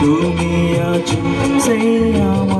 তুমি আছো সেই আমার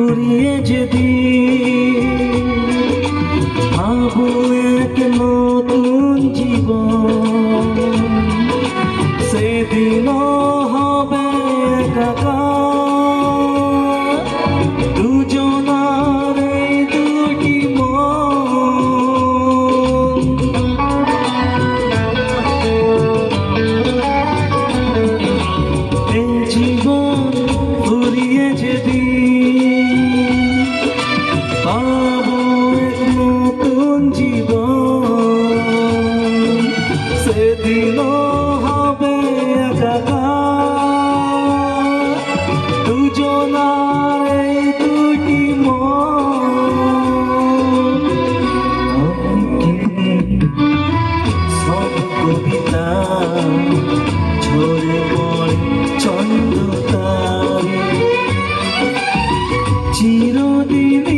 ফুরিয়ে যদি ভাবো এক নতুন জীবন। চিরদিন